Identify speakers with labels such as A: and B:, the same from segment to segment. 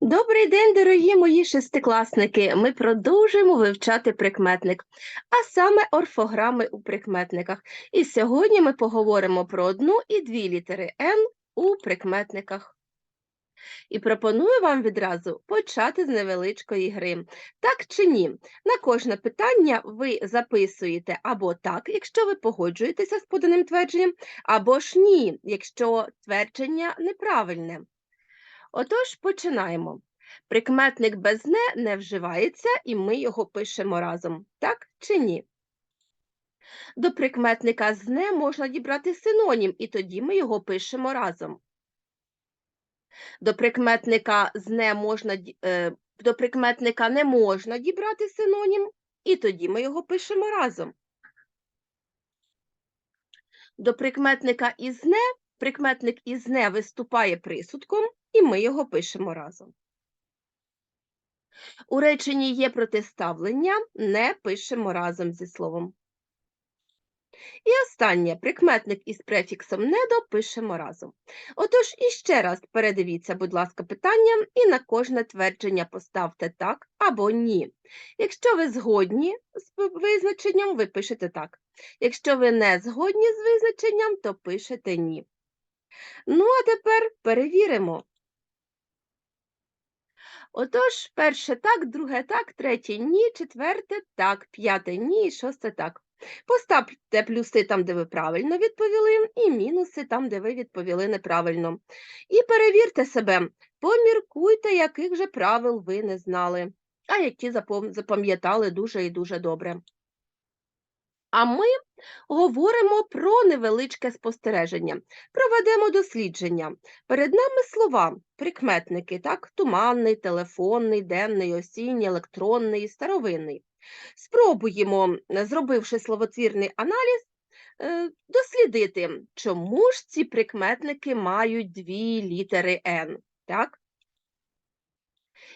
A: Добрий день, дорогі мої шестикласники! Ми продовжуємо вивчати прикметник, а саме орфограми у прикметниках. І сьогодні ми поговоримо про одну і дві літери Н у прикметниках. І пропоную вам відразу почати з невеличкої гри. Так чи ні? На кожне питання ви записуєте або так, якщо ви погоджуєтеся з поданим твердженням, або ж ні, якщо твердження неправильне. Отож, починаємо. Прикметник без не не вживається, і ми його пишемо разом. Так чи ні? До прикметника з не можна дібрати синонім, і тоді ми його пишемо разом. До прикметника з не можна е, до прикметника не можна дібрати синонім, і тоді ми його пишемо разом. До прикметника із не прикметник із не виступає присудком, і ми його пишемо разом. У реченні є протиставлення, не пишемо разом зі словом. І останнє прикметник із префіксом недо пишемо разом. Отож, іще раз передивіться, будь ласка, питання і на кожне твердження поставте так або ні. Якщо ви згодні з визначенням, ви пишете так. Якщо ви не згодні з визначенням, то пишете ні. Ну, а тепер перевіримо. Отож, перше так, друге так, третє ні, четверте так, п'яте ні, шосте так. Поставте плюси там, де ви правильно відповіли, і мінуси там, де ви відповіли неправильно. І перевірте себе, поміркуйте, яких же правил ви не знали, а які запам'ятали дуже і дуже добре. А ми говоримо про невеличке спостереження. Проведемо дослідження. Перед нами слова, прикметники, так, туманний, телефонний, денний, осінній, електронний, старовинний. Спробуємо, зробивши словотвірний аналіз, е, дослідити, чому ж ці прикметники мають дві літери Н. Так?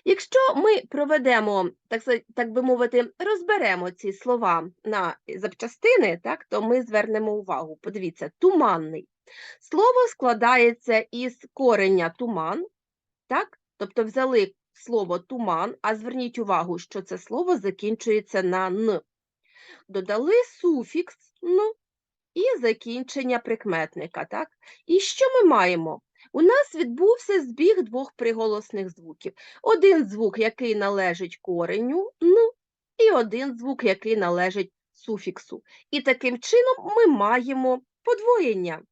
A: Якщо ми проведемо, так, так би мовити, розберемо ці слова на запчастини, так, то ми звернемо увагу. Подивіться, туманний. Слово складається із кореня туман, так? тобто взяли слово туман, а зверніть увагу, що це слово закінчується на н. Додали суфікс н і закінчення прикметника. Так? І що ми маємо? У нас відбувся збіг двох приголосних звуків. Один звук, який належить кореню н, і один звук, який належить суфіксу. І таким чином ми маємо подвоєння.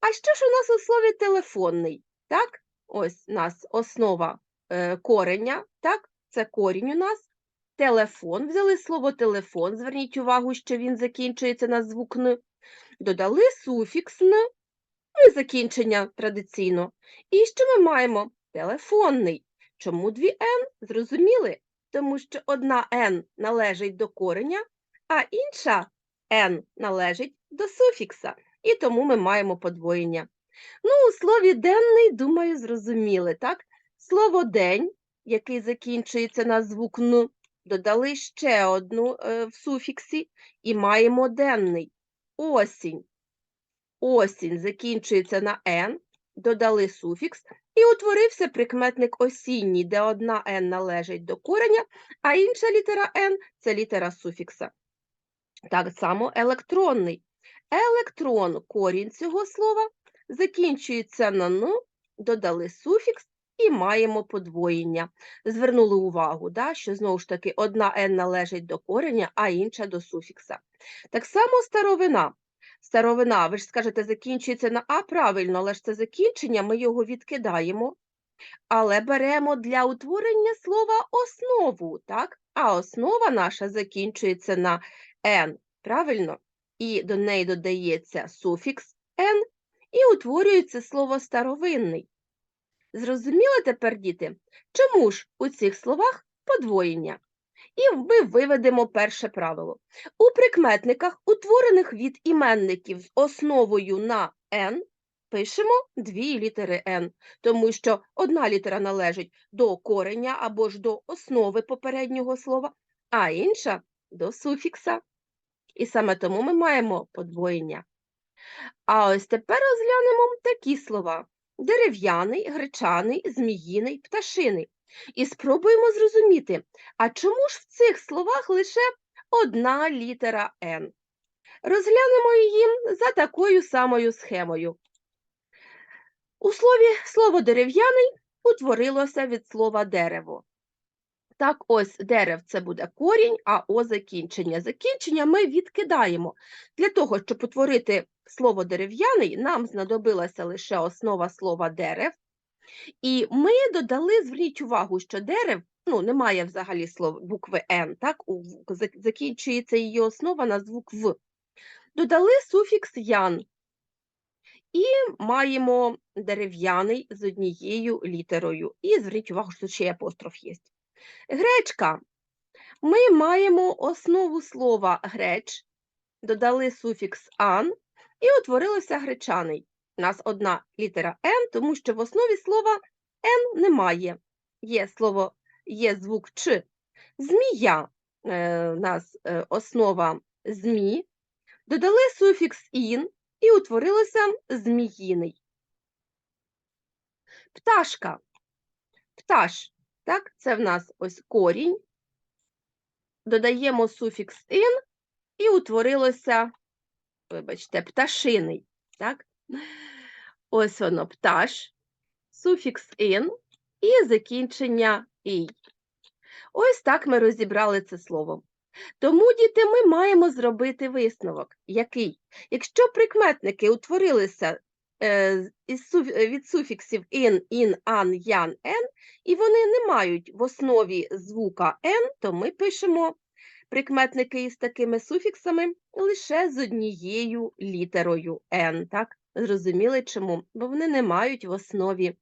A: А що ж у нас у слові телефонний? Так? Ось у нас основа е, кореня, так? Це корінь у нас. Телефон. Взяли слово телефон. Зверніть увагу, що він закінчується на звук Н. Додали суфікс Н, ну і закінчення традиційно. І що ми маємо? Телефонний. Чому дві Н? Зрозуміли? Тому що одна Н належить до кореня, а інша Н належить до суфікса. І тому ми маємо подвоєння. Ну, у слові денний, думаю, зрозуміли, так? Слово день, який закінчується на звук Н, додали ще одну е, в суфіксі і маємо денний. Осінь. Осінь закінчується на Н, додали суфікс, і утворився прикметник осінній, де одна Н належить до кореня, а інша літера Н це літера суфікса. Так само електронний. Електрон, корінь цього слова, закінчується на «н», додали суфікс і маємо подвоєння. Звернули увагу, да, що знову ж таки одна «н» належить до кореня, а інша до суфікса. Так само старовина. Старовина, ви ж скажете, закінчується на А, правильно, але ж це закінчення, ми його відкидаємо, але беремо для утворення слова основу, так? А основа наша закінчується на Н, правильно? І до неї додається суфікс Н, і утворюється слово старовинний. Зрозуміли тепер, діти, чому ж у цих словах подвоєння? І ми виведемо перше правило. У прикметниках, утворених від іменників з основою на Н, пишемо дві літери Н, тому що одна літера належить до кореня або ж до основи попереднього слова, а інша до суфікса. І саме тому ми маємо подвоєння. А ось тепер розглянемо такі слова. дерев'яний, гречаний, зміїний, пташиний. І спробуємо зрозуміти, а чому ж в цих словах лише одна літера Н? Розглянемо її за такою самою схемою. У слові слово дерев'яний утворилося від слова дерево. Так, ось дерев це буде корінь, а о закінчення. Закінчення ми відкидаємо. Для того, щоб утворити слово дерев'яний, нам знадобилася лише основа слова дерев. І ми додали, зверніть увагу, що дерев ну, немає взагалі слов букви Н, так? у- закінчується її основа на звук В. Додали суфікс ян. І маємо дерев'яний з однією літерою. І зверніть увагу, що ще апостроф є. Гречка. Ми маємо основу слова греч, додали суфікс ан і утворилося гречаний. У нас одна літера Н, тому що в основі слова Н немає. Є слово, є звук Ч. Змія. Е, у нас е, основа змі. Додали суфікс ін і утворилося зміїний. Пташка. Пташ. Так, це в нас ось корінь. Додаємо суфікс ин і утворилося, вибачте, пташиний. Так? Ось воно пташ, суфікс ин і закінчення ій. Ось так ми розібрали це слово. Тому, діти, ми маємо зробити висновок. Який? Якщо прикметники утворилися е, від суфіксів ін, ін, ан, ян, ен, і вони не мають в основі звука н, то ми пишемо прикметники із такими суфіксами лише з однією літерою n. Так? Зрозуміли чому? Бо вони не мають в основі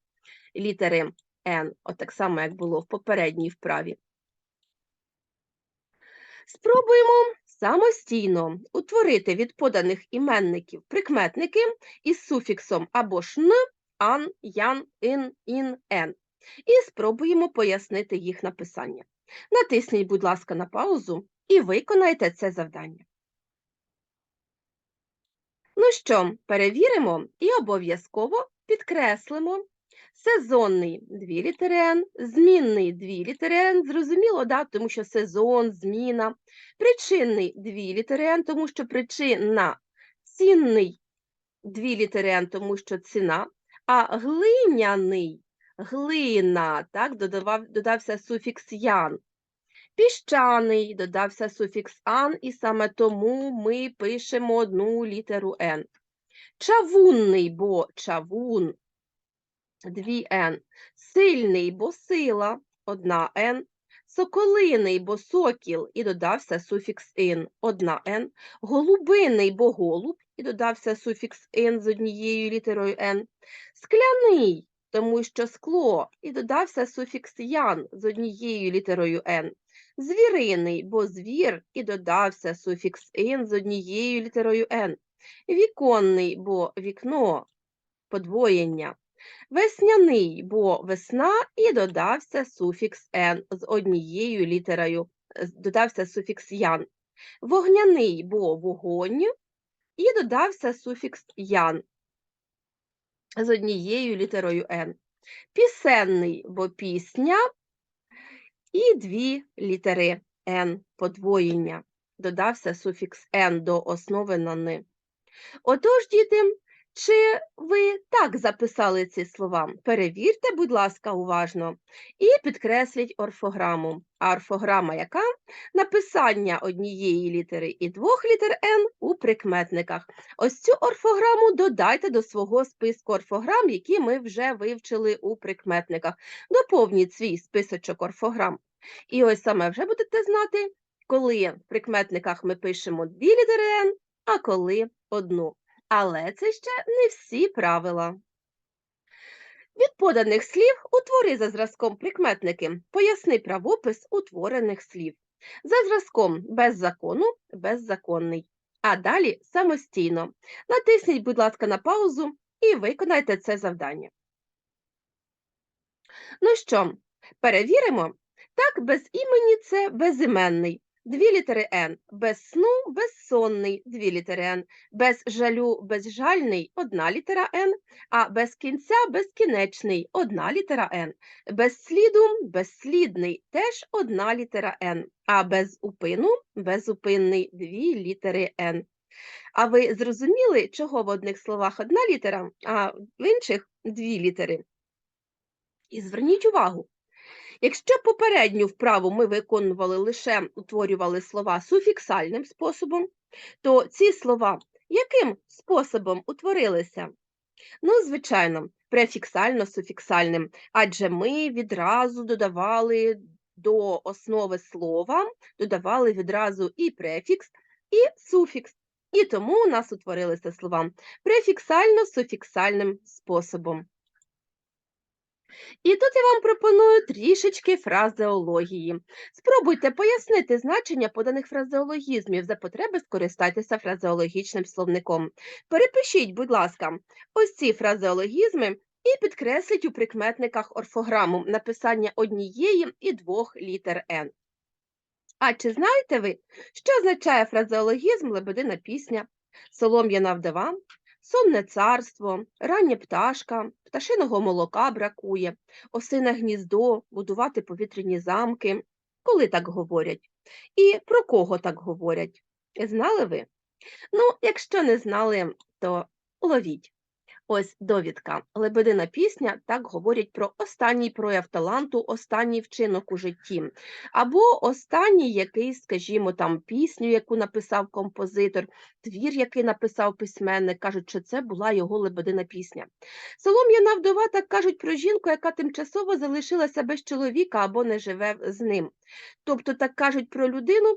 A: літери n, от так само, як було в попередній вправі. Спробуємо самостійно утворити від поданих іменників прикметники із суфіксом або ж н, ан, ян, ін, ін, ен. І спробуємо пояснити їх написання. Натисніть, будь ласка, на паузу і виконайте це завдання. Ну що, перевіримо і обов'язково підкреслимо сезонний дві літери Н, змінний дві літери Н, зрозуміло, да? тому що сезон, зміна, причинний дві літери Н, тому що причина, цінний дві літери Н, тому що ціна, а глиняний глина, так, додавав, додався суфікс ян. Піщаний додався суфікс ан, і саме тому ми пишемо одну літеру Н. Чавунний, бо чавун, дві Н. Сильний, бо сила, одна Н. Соколиний, бо сокіл, і додався суфікс ин, одна Н. Голубиний, бо голуб, і додався суфікс ин з однією літерою Н. Скляний, тому що скло, і додався суфікс ян з однією літерою Н. Звіриний, бо звір, і додався суфікс ин з однією літерою Н. Віконний, бо вікно, подвоєння. Весняний, бо весна, і додався суфікс «н» з однією літерою, додався суфікс «ян». Вогняний, бо вогонь, і додався суфікс «ян» з однією літерою «н». Пісенний, бо пісня, і дві літери «н» подвоєння. Додався суфікс «н» до основи на «ни». Отож, діти, чи ви так записали ці слова? Перевірте, будь ласка, уважно і підкресліть орфограму. А орфограма яка? Написання однієї літери і двох літер Н у прикметниках. Ось цю орфограму додайте до свого списку орфограм, які ми вже вивчили у прикметниках. Доповніть свій списочок орфограм. І ось саме вже будете знати, коли в прикметниках ми пишемо дві літери Н, а коли одну. Але це ще не всі правила. Від поданих слів утвори за зразком прикметники. Поясни правопис утворених слів. За зразком без закону беззаконний. А далі самостійно. Натисніть, будь ласка, на паузу і виконайте це завдання. Ну що, перевіримо? Так, без імені це безіменний. Дві літери Н. Без сну безсонний, дві літери Н. Без жалю безжальний одна літера Н, а без кінця безкінечний одна літера Н. Без сліду безслідний теж одна літера Н, а без упину безупинний дві літери Н. А ви зрозуміли, чого в одних словах одна літера, а в інших дві літери? І зверніть увагу, якщо попередню вправу ми виконували лише утворювали слова суфіксальним способом, то ці слова яким способом утворилися? Ну, звичайно, префіксально-суфіксальним, адже ми відразу додавали до основи слова, додавали відразу і префікс, і суфікс. І тому у нас утворилися слова префіксально-суфіксальним способом. І тут я вам пропоную трішечки фразеології. Спробуйте пояснити значення поданих фразеологізмів, за потреби скористайтеся фразеологічним словником. Перепишіть, будь ласка, ось ці фразеологізми і підкресліть у прикметниках орфограму написання однієї і двох літер Н. А чи знаєте ви, що означає фразеологізм лебедина пісня, солом'яна вдова, сонне царство, рання пташка, пташиного молока бракує, осине гніздо, будувати повітряні замки, коли так говорять? І про кого так говорять? Знали ви? Ну, якщо не знали, то ловіть. Ось довідка. Лебедина пісня так говорять про останній прояв таланту, останній вчинок у житті, або останній якийсь, скажімо, там пісню, яку написав композитор, твір, який написав письменник, кажуть, що це була його лебедина пісня. Солом'яна вдова так кажуть про жінку, яка тимчасово залишилася без чоловіка або не живе з ним. Тобто так кажуть про людину,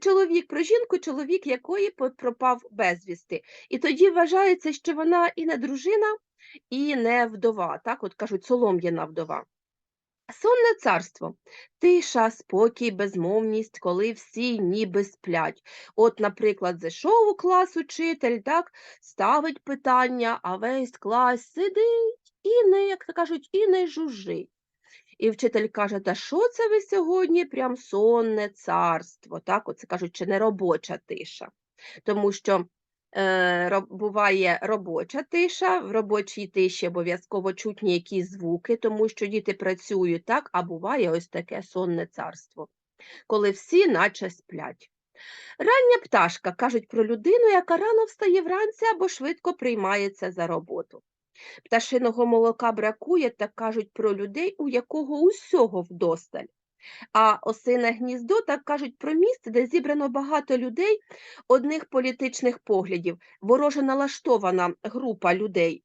A: чоловік, про жінку, чоловік якої пропав безвісти. І тоді вважається, що вона і не дружина, і не вдова. Так, от кажуть, солом'яна вдова. Сонне царство, тиша, спокій, безмовність, коли всі ніби сплять. От, наприклад, зайшов у клас учитель, так, ставить питання, а весь клас сидить і не, як то кажуть, і не жужжить. І вчитель каже, та що це ви сьогодні прям сонне царство, так, оце кажуть, чи не робоча тиша. Тому що е, буває робоча тиша, в робочій тиші обов'язково чутні якісь звуки, тому що діти працюють, так, а буває ось таке сонне царство, коли всі наче сплять. Рання пташка кажуть про людину, яка рано встає вранці або швидко приймається за роботу. Пташиного молока бракує, так кажуть про людей, у якого усього вдосталь. А осине гніздо так кажуть про місце, де зібрано багато людей одних політичних поглядів, вороже налаштована група людей.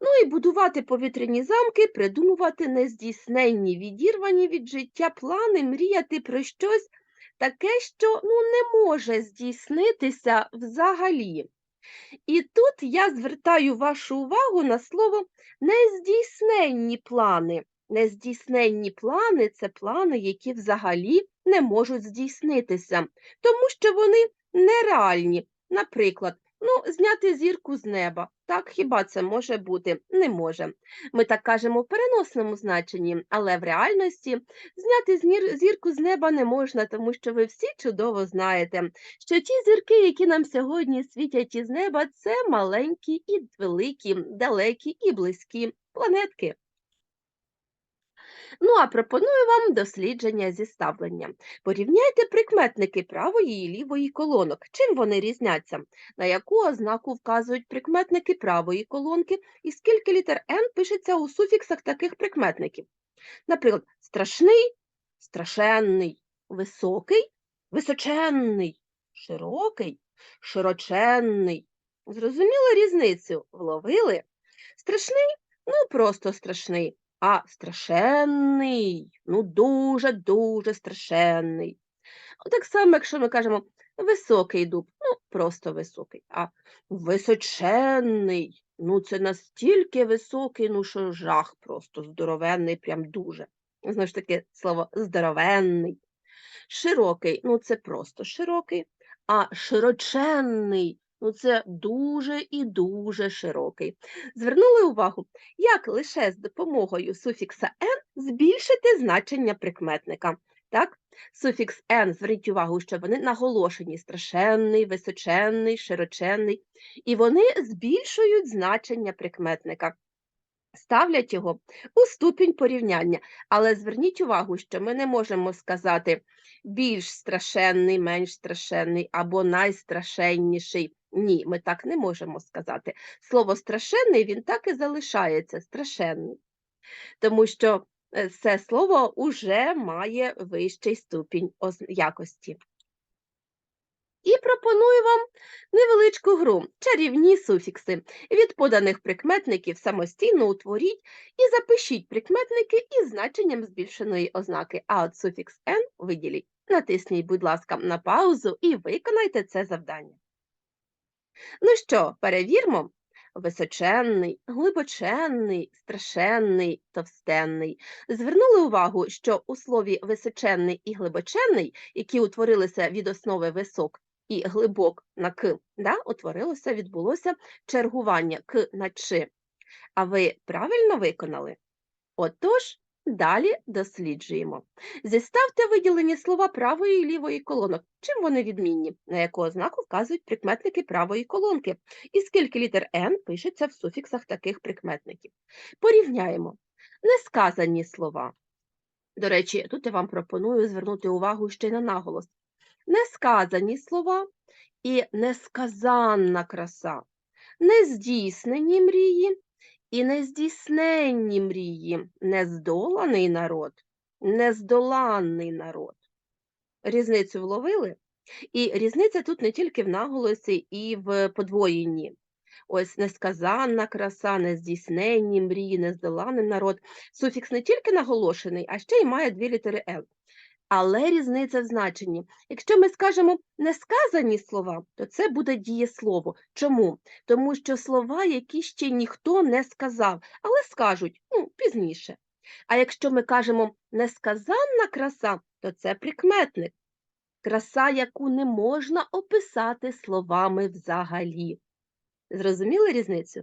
A: Ну і будувати повітряні замки, придумувати нездійсненні, відірвані від життя плани, мріяти про щось таке, що ну, не може здійснитися взагалі. І тут я звертаю вашу увагу на слово нездійсненні плани. Нездійсненні плани це плани, які взагалі не можуть здійснитися, тому що вони нереальні. Наприклад, ну, зняти зірку з неба. Так, хіба це може бути? Не може. Ми так кажемо в переносному значенні, але в реальності зняти зірку з неба не можна, тому що ви всі чудово знаєте, що ті зірки, які нам сьогодні світять із неба, це маленькі і великі, далекі і близькі планетки. Ну, а пропоную вам дослідження зіставлення. Порівняйте прикметники правої і лівої колонок. Чим вони різняться? На яку ознаку вказують прикметники правої колонки і скільки літер N пишеться у суфіксах таких прикметників? Наприклад, страшний, страшенний, високий, височенний, широкий, широченний. Зрозуміли різницю? Вловили? Страшний ну просто страшний, а страшенний, ну дуже-дуже страшенний. Так само, якщо ми кажемо високий дуб, ну просто високий, а височенний, ну це настільки високий, ну що жах просто здоровенний, прям дуже. Знову ж таки, слово здоровенний. Широкий, ну це просто широкий, а широченний, ну це дуже і дуже широкий. Звернули увагу, як лише з допомогою суфікса «н» збільшити значення прикметника. Так? Суфікс «н», зверніть увагу, що вони наголошені страшенний, височенний, широченний, і вони збільшують значення прикметника, ставлять його у ступінь порівняння. Але зверніть увагу, що ми не можемо сказати більш страшенний, менш страшенний або найстрашенніший. Ні, ми так не можемо сказати. Слово страшенний він так і залишається страшенний, тому що е, це слово уже має вищий ступінь якості. І пропоную вам невеличку гру чарівні суфікси. Від поданих прикметників самостійно утворіть і запишіть прикметники із значенням збільшеної ознаки, а от суфікс «н» виділіть. Натисніть, будь ласка, на паузу і виконайте це завдання. Ну що, перевірмо? Височенний, глибоченний, страшенний, товстенний. Звернули увагу, що у слові височенний і глибоченний, які утворилися від основи висок і глибок на к, да, утворилося, відбулося чергування к на чи. А ви правильно виконали? Отож, далі досліджуємо. Зіставте виділені слова правої і лівої колонок. Чим вони відмінні? На яку ознаку вказують прикметники правої колонки? І скільки літер «н» пишеться в суфіксах таких прикметників? Порівняємо. Несказані слова. До речі, тут я вам пропоную звернути увагу ще й на наголос. Несказані слова і несказанна краса, нездійснені мрії і нездійсненні мрії, нездоланий народ, нездоланний народ. Різницю вловили? І різниця тут не тільки в наголосі і в подвоєнні. Ось несказанна краса, нездійсненні мрії, нездоланий народ. Суфікс не тільки наголошений, а ще й має дві літери «л». Але різниця в значенні. Якщо ми скажемо несказані слова, то це буде дієслово. Чому? Тому що слова, які ще ніхто не сказав, але скажуть ну, пізніше. А якщо ми кажемо несказанна краса, то це прикметник. Краса, яку не можна описати словами взагалі. Зрозуміли різницю?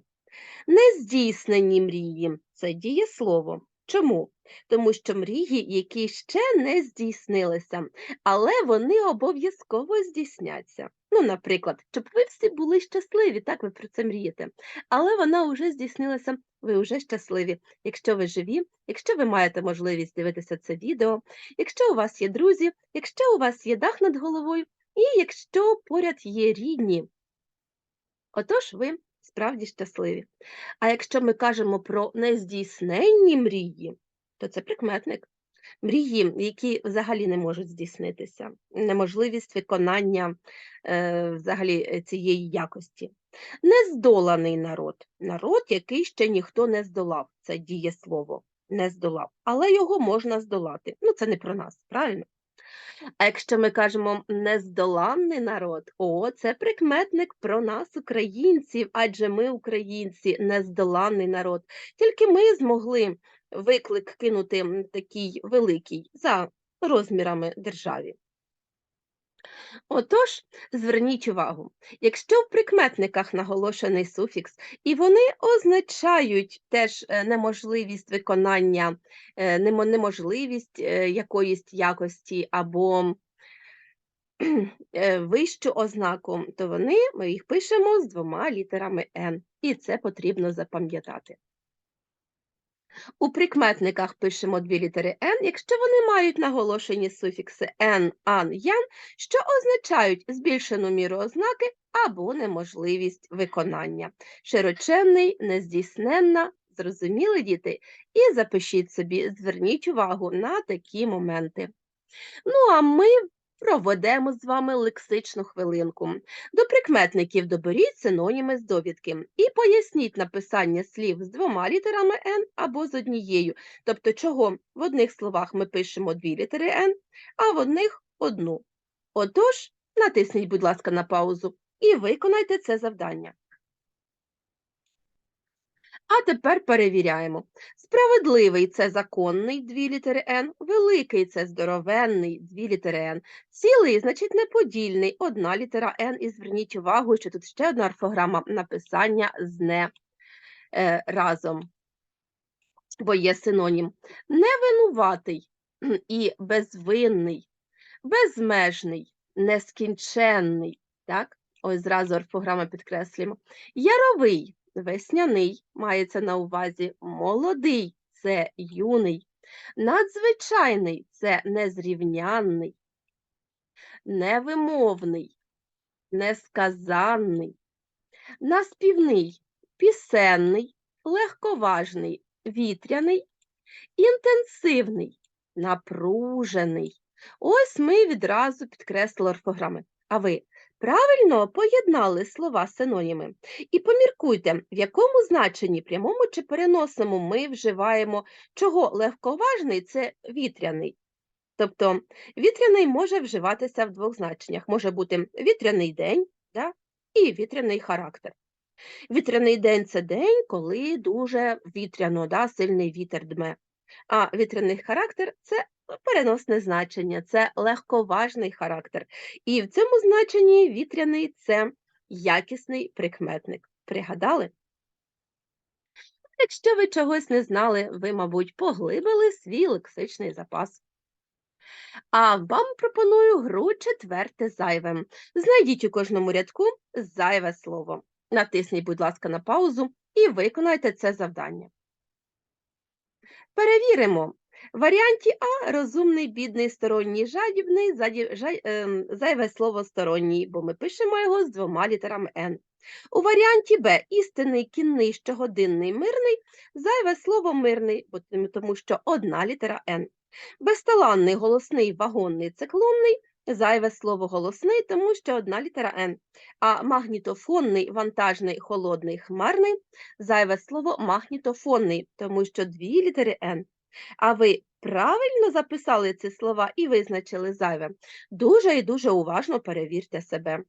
A: Нездійснені мрії це дієслово. Чому? Тому що мрії, які ще не здійснилися, але вони обов'язково здійсняться. Ну, наприклад, щоб ви всі були щасливі, так ви про це мрієте. Але вона вже здійснилася, ви вже щасливі, якщо ви живі, якщо ви маєте можливість дивитися це відео, якщо у вас є друзі, якщо у вас є дах над головою, і якщо поряд є рідні. Отож ви справді щасливі. А якщо ми кажемо про нездійсненні мрії, то це прикметник. Мрії, які взагалі не можуть здійснитися, неможливість виконання е, взагалі е, цієї якості. Нездоланий народ народ, який ще ніхто не здолав. Це дієслово не здолав, але його можна здолати. Ну, це не про нас, правильно? А якщо ми кажемо нездоланний народ, о, це прикметник про нас, українців, адже ми, українці, нездоланний народ. Тільки ми змогли виклик кинути такий великий за розмірами державі. Отож, зверніть увагу, якщо в прикметниках наголошений суфікс, і вони означають теж е, неможливість виконання, е, неможливість е, якоїсь якості або вищу ознаку, то вони, ми їх пишемо з двома літерами «н», і це потрібно запам'ятати. У прикметниках пишемо дві літери «н», якщо вони мають наголошені суфікси «н», «ан», «ян», що означають збільшену міру ознаки або неможливість виконання. Широченний, нездійсненна, зрозуміли, діти? І запишіть собі, зверніть увагу на такі моменти. Ну, а ми проведемо з вами лексичну хвилинку. До прикметників доберіть синоніми з довідки і поясніть написання слів з двома літерами «н» або з однією. Тобто, чого в одних словах ми пишемо дві літери «н», а в одних – одну. Отож, натисніть, будь ласка, на паузу і виконайте це завдання. А тепер перевіряємо. Справедливий це законний, дві літери Н, великий це здоровенний, дві літери Н, цілий, значить неподільний, одна літера Н. І зверніть увагу, що тут ще одна орфограма написання з не е, разом, бо є синонім. Невинуватий і безвинний, безмежний, нескінченний. Так? Ось зразу орфограма підкреслюємо. Яровий, весняний, мається на увазі молодий це юний, надзвичайний це незрівнянний, невимовний, несказанний, наспівний, пісенний, легковажний, вітряний, інтенсивний, напружений. Ось ми відразу підкреслили орфограми. А ви правильно поєднали слова синоніми? І поміркуйте, в якому значенні прямому чи переносному ми вживаємо чого легковажний це вітряний. Тобто вітряний може вживатися в двох значеннях. Може бути вітряний день да? і вітряний характер. Вітряний день це день, коли дуже вітряно, да? сильний вітер дме. А вітряний характер це переносне значення, це легковажний характер. І в цьому значенні вітряний це якісний прикметник. Пригадали? Якщо ви чогось не знали, ви, мабуть, поглибили свій лексичний запас. А вам пропоную гру четверте зайве. Знайдіть у кожному рядку зайве слово. Натисніть, будь ласка, на паузу і виконайте це завдання. Перевіримо. В варіанті А розумний, бідний, сторонній, жадібний, заді- жа- ем, зайве слово сторонній, бо ми пишемо його з двома літерами Н. У варіанті Б істинний, кінний, щогодинний, мирний, зайве слово мирний, бо тому що одна літера Н. Безталанний, голосний, вагонний, циклонний, зайве слово голосний, тому що одна літера Н. А магнітофонний, вантажний, холодний, хмарний, зайве слово магнітофонний, тому що дві літери Н. А ви правильно записали ці слова і визначили зайве? Дуже і дуже уважно перевірте себе.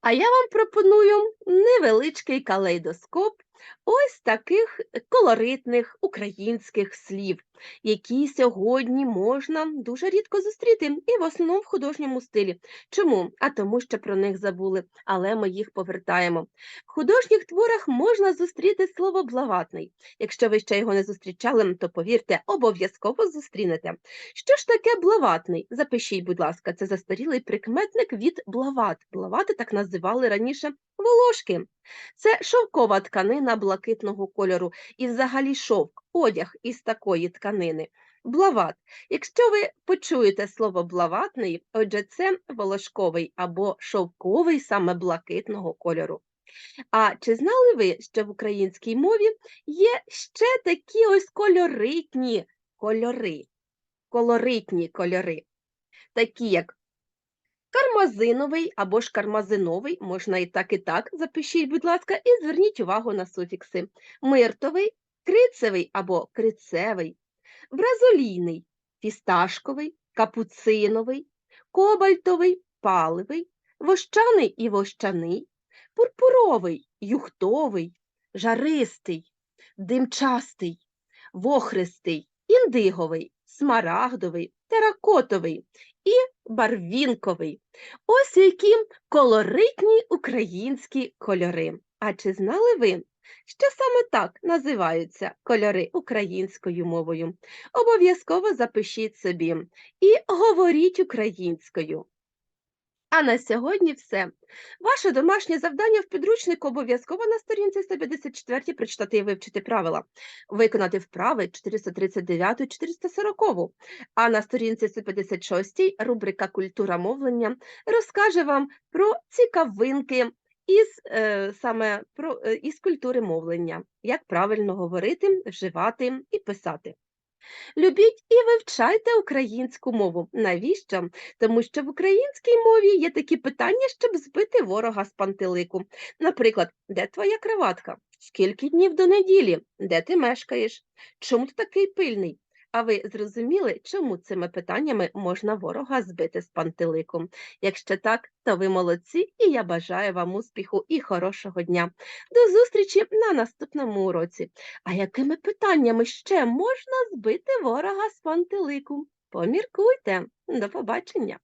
A: А я вам пропоную невеличкий калейдоскоп ось таких колоритних українських слів, які сьогодні можна дуже рідко зустріти, і в основному в художньому стилі. Чому? А тому, що про них забули, але ми їх повертаємо. В художніх творах можна зустріти слово блаватний. Якщо ви ще його не зустрічали, то повірте, обов'язково зустрінете. Що ж таке блаватний? Запишіть, будь ласка, це застарілий прикметник від блават. Блавати так називали раніше волошки. Це шовкова тканина блакитного кольору і взагалі шовк, одяг із такої тканини. Блават. Якщо ви почуєте слово блаватний, отже, це волошковий або шовковий саме блакитного кольору. А чи знали ви, що в українській мові є ще такі ось кольоритні кольори, колоритні кольори, такі як кармазиновий або ж кармазиновий, можна і так, і так, запишіть, будь ласка, і зверніть увагу на суфікси. Миртовий, крицевий або крицевий, бразолійний, фісташковий, капуциновий, кобальтовий, паливий, вощаний і вощаний, пурпуровий, юхтовий, жаристий, димчастий, вохристий, індиговий, смарагдовий, теракотовий і барвінковий. Ось які колоритні українські кольори. А чи знали ви, що саме так називаються кольори українською мовою? Обов'язково запишіть собі і говоріть українською. А на сьогодні все. Ваше домашнє завдання в підручнику обов'язково на сторінці 154 прочитати і вивчити правила, виконати вправи 439 440 А на сторінці 156 рубрика Культура мовлення розкаже вам про цікавинки із е, саме е, із культури мовлення, як правильно говорити, вживати і писати. Любіть і вивчайте українську мову. Навіщо? Тому що в українській мові є такі питання, щоб збити ворога з пантелику. Наприклад, де твоя краватка? Скільки днів до неділі? Де ти мешкаєш? Чому ти такий пильний? А ви зрозуміли, чому цими питаннями можна ворога збити з пантеликом? Якщо так, то ви молодці, і я бажаю вам успіху і хорошого дня. До зустрічі на наступному уроці. А якими питаннями ще можна збити ворога з пантелику? Поміркуйте. До побачення!